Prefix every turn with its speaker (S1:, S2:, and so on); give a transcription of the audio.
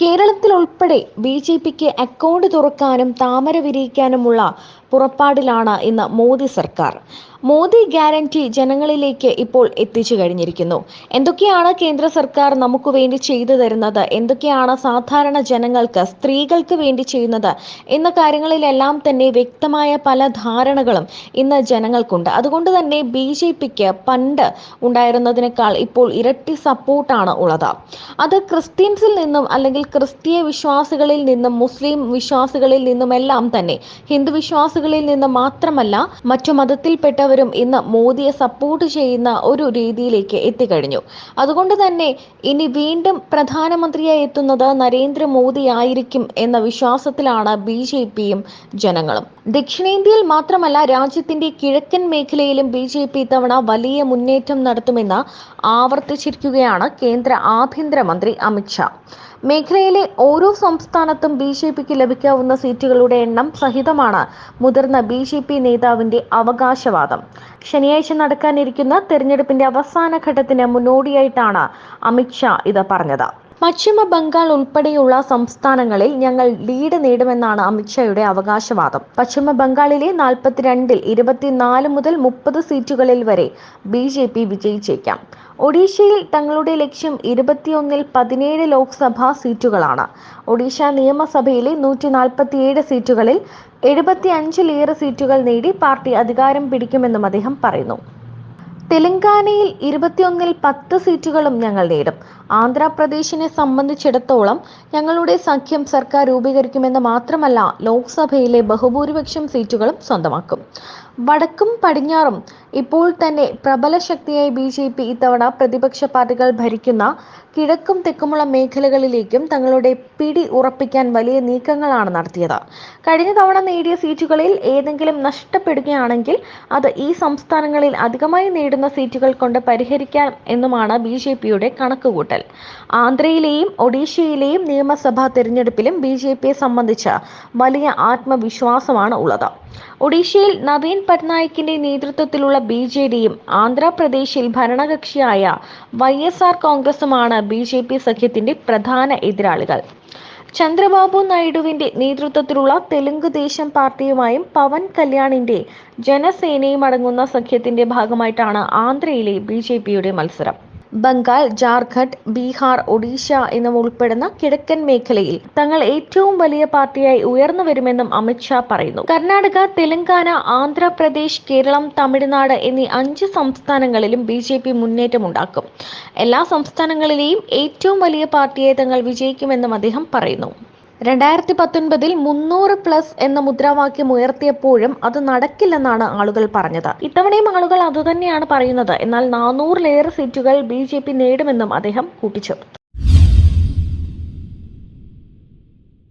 S1: കേരളത്തിൽ ഉൾപ്പെടെ ബി ജെ പിക്ക് അക്കൗണ്ട് തുറക്കാനും താമര വിരിയിക്കാനുമുള്ള പുറപ്പാടിലാണ് ഇന്ന് മോദി സർക്കാർ. മോദി ഗ്യാരണ്ടി ജനങ്ങളിലേക്ക് ഇപ്പോൾ എത്തിച്ചു കഴിഞ്ഞിരിക്കുന്നു. എന്തൊക്കെയാണ് കേന്ദ്ര സർക്കാർ നമുക്ക് വേണ്ടി ചെയ്തു തരുന്നത്? എന്തൊക്കെയാണ് സാധാരണ ജനങ്ങൾക്ക് സ്ത്രീകൾക്ക് വേണ്ടി ചെയ്യുന്നത്? എന്ന കാര്യങ്ങളിലെല്ലാം തന്നെ വ്യക്തമായ പല ധാരണകളും ഇന്ന് ജനങ്ങൾക്കുണ്ട്. അതുകൊണ്ട് തന്നെ ബി ജെ പിക്ക് പണ്ട് ഉണ്ടായിരുന്നതിനേക്കാൾ ഇപ്പോൾ ഇരട്ടി സപ്പോർട്ടാണ് ഉള്ളത്. അത് ക്രിസ്ത്യൻസിൽ നിന്നും അല്ലെങ്കിൽ ക്രിസ്തീയ വിശ്വാസികളിൽ നിന്നും മുസ്ലിം വിശ്വാസികളിൽ നിന്നുമെല്ലാം തന്നെ ഹിന്ദു വിശ്വാസികളിൽ നിന്ന് മാത്രമല്ല മറ്റു മതത്തിൽപ്പെട്ടവരും ഇന്ന് മോദിയെ സപ്പോർട്ട് ചെയ്യുന്ന ഒരു രീതിയിലേക്ക് എത്തിക്കഴിഞ്ഞു. അതുകൊണ്ട് തന്നെ ഇനി വീണ്ടും പ്രധാനമന്ത്രിയായി എത്തുന്നത് നരേന്ദ്രമോദി ആയിരിക്കും എന്ന വിശ്വാസത്തിലാണ് ബി ജെ പിയും ജനങ്ങളും. ദക്ഷിണേന്ത്യയിൽ മാത്രമല്ല രാജ്യത്തിന്റെ കിഴക്കൻ മേഖലയിലും ബി ജെ പി ഇത്തവണ വലിയ മുന്നേറ്റം നടത്തുമെന്ന് ആവർത്തിച്ചിരിക്കുകയാണ് കേന്ദ്ര ആഭ്യന്തരമന്ത്രി അമിത്ഷാ മേഖലയിലെ ഓരോ സംസ്ഥാനത്തും ബി ജെ പിക്ക് ലഭിക്കാവുന്ന സീറ്റുകളുടെ എണ്ണം സഹിതമാണ് മുതിർന്ന ബി ജെ പി നേതാവിന്റെ അവകാശവാദം. ശനിയാഴ്ച നടക്കാനിരിക്കുന്ന തെരഞ്ഞെടുപ്പിന്റെ അവസാന ഘട്ടത്തിന് മുന്നോടിയായിട്ടാണ് അമിത്ഷാ ഇത് പറഞ്ഞത്. പശ്ചിമ ബംഗാൾ ഉൾപ്പെടെയുള്ള സംസ്ഥാനങ്ങളിൽ ഞങ്ങൾ ലീഡ് നേടുമെന്നാണ് അമിത്ഷായുടെ അവകാശവാദം. പശ്ചിമ ബംഗാളിലെ നാൽപ്പത്തിരണ്ടിൽ ഇരുപത്തിനാല് മുതൽ മുപ്പത് സീറ്റുകളിൽ വരെ ബി ജെ പി വിജയിച്ചേക്കാം. ഒഡീഷയിൽ തങ്ങളുടെ ലക്ഷ്യം ഇരുപത്തിയൊന്നിൽ പതിനേഴ് ലോക്സഭാ സീറ്റുകളാണ്. ഒഡീഷ നിയമസഭയിലെ നൂറ്റി നാൽപ്പത്തിയേഴ് സീറ്റുകളിൽ എഴുപത്തി അഞ്ചിലേറെ സീറ്റുകൾ നേടി പാർട്ടി അധികാരം പിടിക്കുമെന്നും അദ്ദേഹം പറയുന്നു. തെലങ്കാനയിൽ ഇരുപത്തിയൊന്നിൽ പത്ത് സീറ്റുകളും ഞങ്ങൾ നേടും. ആന്ധ്രാപ്രദേശിനെ സംബന്ധിച്ചിടത്തോളം ഞങ്ങളുടെ സഖ്യം സർക്കാർ രൂപീകരിക്കുമെന്ന് മാത്രമല്ല ലോക്സഭയിലെ ബഹുഭൂരിപക്ഷം സീറ്റുകളും സ്വന്തമാക്കും. വടക്കും പടിഞ്ഞാറും ഇപ്പോൾ തന്നെ പ്രബല ശക്തിയായി ബി ജെ പി ഇത്തവണ പ്രതിപക്ഷ പാർട്ടികൾ ഭരിക്കുന്ന കിഴക്കും തെക്കുമുള്ള മേഖലകളിലേക്കും തങ്ങളുടെ പിടി ഉറപ്പിക്കാൻ വലിയ നീക്കങ്ങളാണ് നടത്തിയത്. കഴിഞ്ഞ തവണ നേടിയ സീറ്റുകളിൽ ഏതെങ്കിലും നഷ്ടപ്പെടുകയാണെങ്കിൽ അത് ഈ സംസ്ഥാനങ്ങളിൽ അധികമായി നേടുന്ന സീറ്റുകൾ കൊണ്ട് പരിഹരിക്കാം എന്നുമാണ് ബി ജെ പിയുടെ കണക്കുകൂട്ടൽ. ആന്ധ്രയിലെയും ഒഡീഷയിലെയും നിയമസഭാ തെരഞ്ഞെടുപ്പിലും ബി ജെ പിയെ സംബന്ധിച്ച് വലിയ ആത്മവിശ്വാസമാണ് ഉള്ളത്. ഒഡീഷയിൽ നവീൻ പട്നായിക്കിന്റെ നേതൃത്വത്തിലുള്ള ബി ജെ ഡിയും ആന്ധ്രാപ്രദേശിൽ ഭരണകക്ഷിയായ വൈ എസ് ആർ കോൺഗ്രസുമാണ് ബി ജെ പി സഖ്യത്തിന്റെ പ്രധാന എതിരാളികൾ. ചന്ദ്രബാബു നായിഡുവിന്റെ നേതൃത്വത്തിലുള്ള തെലുങ്ക് ദേശം പാർട്ടിയുമായും പവൻ കല്യാണിന്റെ ജനസേനയും അടങ്ങുന്ന സഖ്യത്തിന്റെ ഭാഗമായിട്ടാണ് ആന്ധ്രയിലെ ബി മത്സരം. ബംഗാൾ ജാർഖണ്ഡ് ബീഹാർ ഒഡീഷ എന്നിവ ഉൾപ്പെടുന്ന കിഴക്കൻ മേഖലയിൽ തങ്ങൾ ഏറ്റവും വലിയ പാർട്ടിയായി ഉയർന്നു വരുമെന്നും അമിത്ഷാ പറയുന്നു. കർണാടക തെലങ്കാന ആന്ധ്രാപ്രദേശ് കേരളം തമിഴ്നാട് എന്നീ അഞ്ച് സംസ്ഥാനങ്ങളിലും ബി ജെ പി മുന്നേറ്റമുണ്ടാക്കും. എല്ലാ സംസ്ഥാനങ്ങളിലെയും ഏറ്റവും വലിയ പാർട്ടിയെ തങ്ങൾ വിജയിക്കുമെന്നും അദ്ദേഹം പറയുന്നു. രണ്ടായിരത്തി പത്തൊൻപതിൽ മുന്നൂറ് പ്ലസ് എന്ന മുദ്രാവാക്യം ഉയർത്തിയപ്പോഴും അത് നടക്കില്ലെന്നാണ് ആളുകൾ പറഞ്ഞത്. ഇത്തവണയും ആളുകൾ അതുതന്നെയാണ് പറയുന്നത്. എന്നാൽ നാനൂറിലേറെ സീറ്റുകൾ ബി നേടുമെന്നും അദ്ദേഹം കൂട്ടിച്ചേർത്തു.